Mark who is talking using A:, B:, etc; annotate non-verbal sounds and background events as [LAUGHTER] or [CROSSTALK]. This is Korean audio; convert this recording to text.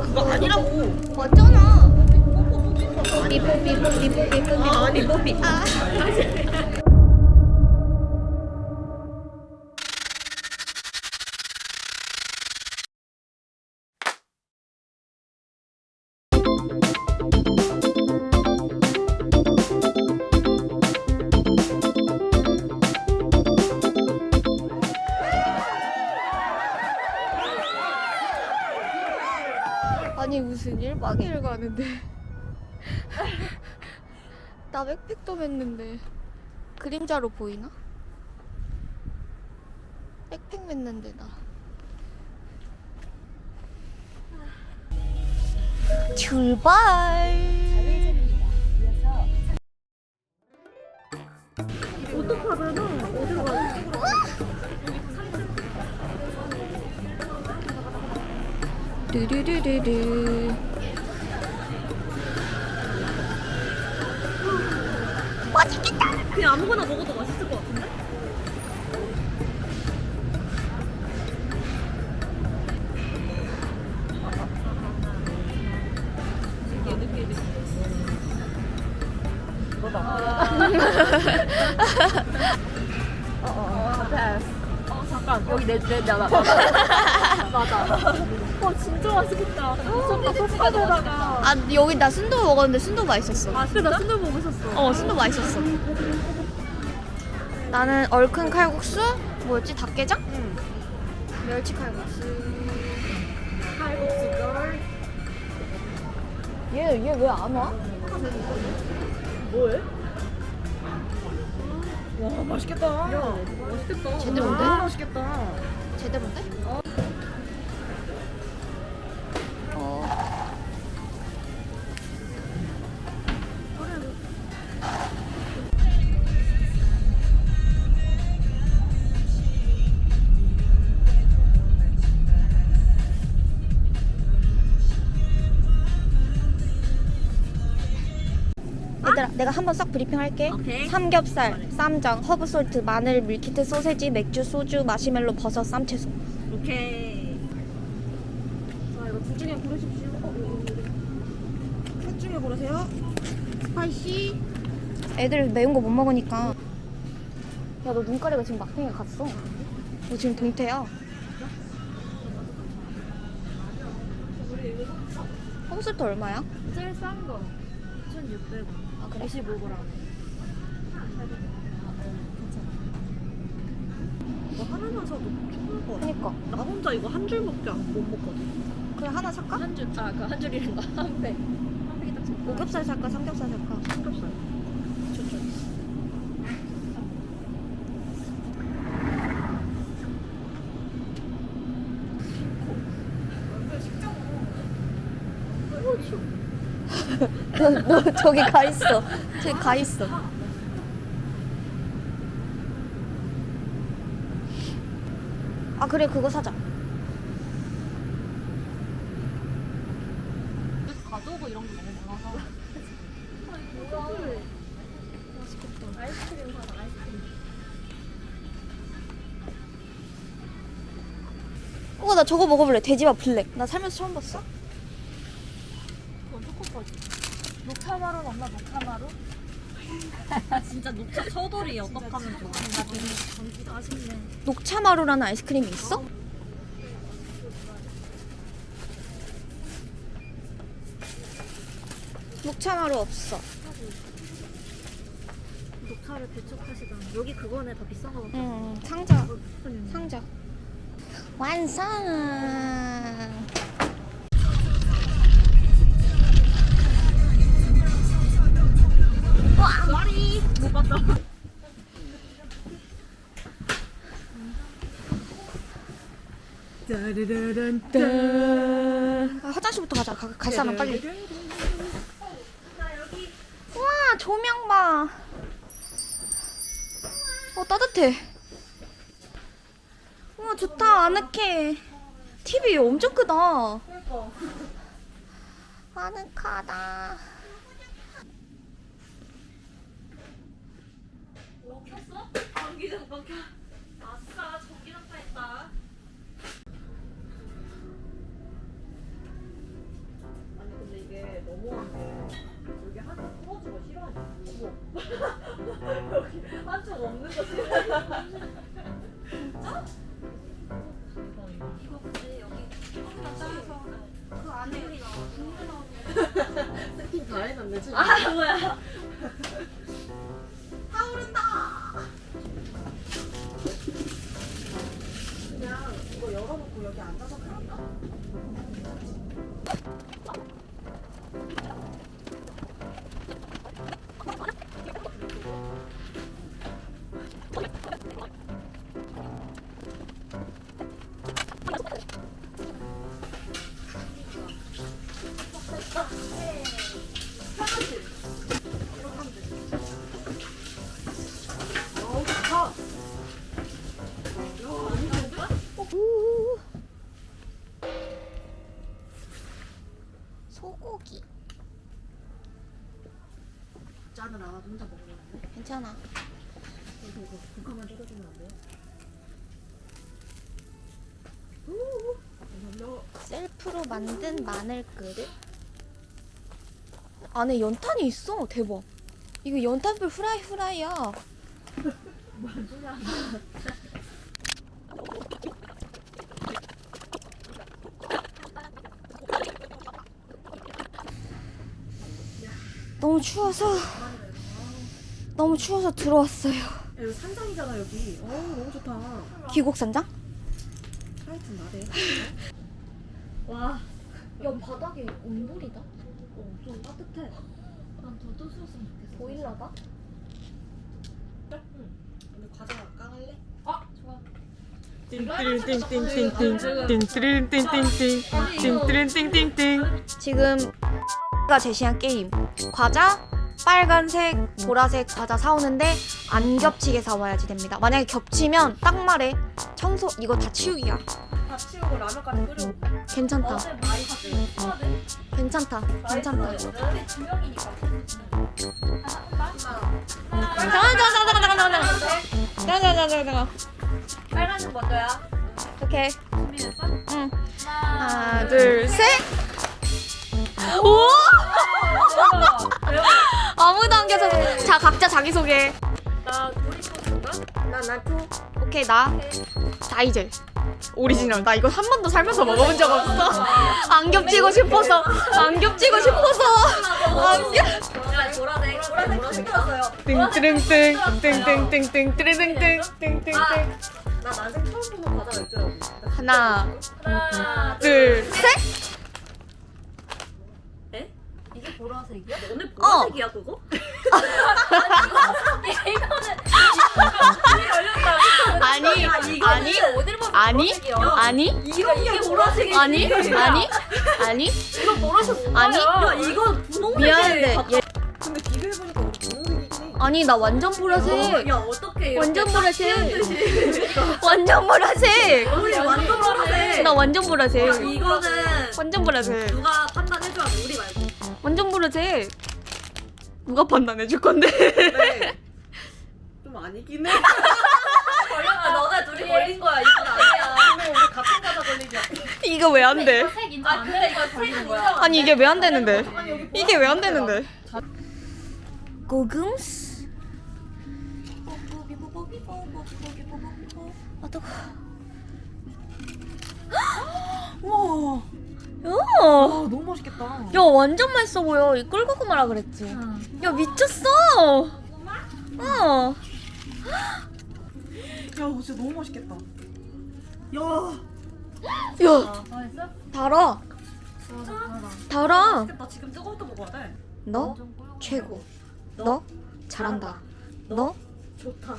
A: 그거 아니라고.
B: 맞잖아. 뽀삐 뽀삐 뽀삐 뽀삐 뽀삐.
A: 아. 아.
B: 아니 가는데. 나 백팩도 맸는데. 그림자로 보이나? 백팩 맸는데 나. 출발! 르르르르르
A: 그냥 아무거나 먹어도 맛있을 것 같은데? 어, 잠깐 여기 내내나 맞아. 어 진짜 맛있겠다. 미쳤다 소파에다가.
B: 아 여기 나 순두 먹었는데 순두 맛있었어
A: 아 진짜 나 순두 보고 있었어.
B: 어 순두 맛있었어 나는 얼큰 칼국수 뭐였지 닭게장?
A: 응.
B: 멸치 칼국수
A: 칼국수 걸.
B: 얘얘 왜 안 와?
A: 뭐해? 와 맛있겠다. 야 맛있겠다.
B: 제대로인데?
A: 와, 맛있겠다.
B: 제대로인데? 어. 내가 한번 싹 브리핑 할게
A: 오케이.
B: 삼겹살, 쌈장, 허브솔트, 마늘, 밀키트, 소세지, 맥주, 소주, 마시멜로, 버섯, 쌈채소
A: 오케이. 자 이거 둘 중에 고르십시오. 어, 여기, 여기. 셋 중에 고르세요. 스파이시.
B: 애들 매운 거 못 먹으니까 야 너 눈가리가 지금 막둥이 갔어 너 지금 동태야 허브솔트 얼마야?
A: 제일 싼 거. 1,600원.
B: 아 그래?
A: 25g. 이거 하나만 사도 충분할 것 같아.
B: 그니까
A: 나 혼자 이거 한 줄밖에 안- 못 먹거든.
B: 그래 하나 살까?
A: 한 줄, 아, 그 한 줄이란 거. [LAUGHS] 한 배. 한 배기 딱 좋다.
B: 오겹살 살까? 삼겹살 살까?
A: 삼겹살. 좋죠.
B: 너, 너 저기 가 있어 저기 가 있어 아 그래 그거 사자
A: 가져오고 이런 거 너무 많아서. 아이스크림 사자, 아이스크림.
B: 어나 저거 먹어볼래 돼지밥 블랙 나 살면서 처음 봤어
A: 그건 초코파지. 녹차마루 없나, 녹차마루? [LAUGHS] 진짜 녹차 서돌이 어떡하면 좋아. 나 되게 전기가 아쉽네.
B: 녹차마루라는 아이스크림이 있어? 녹차마루 없어
A: 녹차를 배척하시잖아. 여기 그거네 더 비싼 거 같아.
B: 응 상자
A: 음.
B: 상자 완성
A: 짜르르른
B: 아, 화장실부터 가자 가, 갈 사람 빨리 우와 조명 봐. 어 따뜻해. 우와 좋다 아늑해. TV 엄청 크다. 아늑하다.
A: 뭐 켰어? 전기 잠깐 켜. 이거 보지 여기 조금만 그 안에 우리 눈물 나오는
C: 세팅 다 해놨네 지금.
A: 아 뭐야
C: 타오른다 짠을 안 하고 혼자 먹으려는데?
B: 괜찮아.
C: 이거 이거 국화만 졸여주면 안 돼요? 감사합니다.
B: 셀프로 만든 마늘 그릇. 안에 연탄이 있어. 대박. 이거 연탄불 후라이 후라이야. [LAUGHS] 너무 추워서 너무 추워서 들어왔어요.
C: 야, 여기 산장이잖아 여기. 어 너무 좋다.
B: 귀곡산장?
C: 하여튼 나대.
A: 와.
B: 야 바닥에 온돌이다.
C: 어 좀 따뜻해.
A: 난더 뜨었으면 좋겠어.
B: 보일러다?
C: 근데 과자 까갈래?
A: 아 좋아.
B: 지금 가 제시한 게임 과자 빨간색 보라색 과자 사오는데 안 겹치게 사와야지 됩니다. 만약에 겹치면 딱 말해. 청소 이거 다 치우기야.
C: 다 치우고 라면까지 끓여.
B: 괜찮다.
A: 어제 많이 같이 수화들.
B: 괜찮다 괜찮다.
A: 근데 두 명이니까. 하나.
B: 잠깐만 잠깐만 잠깐만 잠깐만 잠깐만 잠깐만
A: 빨간색 먼저야.
B: 오케이.
A: 준비됐어?
B: 응.
A: 하나,
B: 하나 둘셋. 오 아무도 안 계셔 자 각자 자기소개.
A: 나 도리코스인가?
C: 나나 투.
B: 오케이 나. 다이젤 오리지널. 나 이거 한 번도 살면서 먹어본 적 없어. 안 겹치고 싶어서. 안 겹치고 싶어서. 안 겹...
A: 보라색, 보라색, 보라색, 시켰어요.
B: 띵뜨릉띵 띵띵띵띵 뜨르릉띵 띵띵띵.
C: 나 난생 처음 보는 과자가 있더라고.
B: 하나
A: 하나,
B: 둘셋.
A: 에? 이게 보라색이야? 너네
B: 어.
A: 보라색이야 그거? [LAUGHS] 이거는.
B: 아니
A: 야, 이거는
B: 아니
A: 어딜 보면
B: 아니
A: 보라색이야.
B: 아니
A: 이거 이게 보라색이지.
B: 아니 아니 아니
A: 이거 보라색
B: 아니.
A: 야 이거 분홍색.
B: 미안한데 얘
C: 근데 비교해보니까 우리 분홍색이긴 해.
B: 아니 나 완전 보라색
A: 야 어떻게
B: 완전 [LAUGHS] 보라색 완전 보라색
A: 우리 완전 보라색.
B: 나 완전 보라색
A: 이거는
B: 완전 보라색
A: 누가 판단해줘야 돼 우리 말고.
B: 완전 보라색 누가 판단해 줄 건데
C: 네. 좀 아니긴 해.
A: 걸렸다. 너네 둘이 걸린 거야. 이건 아니야.
C: 근데 우리 같은 과자 걸리지 않아.
B: 이거 왜 안 돼?
A: 색 인정 안 돼. 이거 색 인정 안
B: 아니 이게 왜 안 되는데?
C: 아니 여기
B: 이게 왜 안 되는데? 고금스 아 뜨거.
C: 우 와.
B: 야,
C: 와 너무 맛있겠다.
B: 야 완전 맛있어 보여. 이 꿀고구 마라 그랬지. 야 미쳤어. 어.
C: 야 이거 진짜 너무 맛있겠다. 야.
B: 야
A: 맛있어?
B: 달아. 달아.
C: 맛있겠다. 지금 뜨거울 때 먹어야 돼.
B: 너 최고. 너 잘한다. 너
C: 좋다.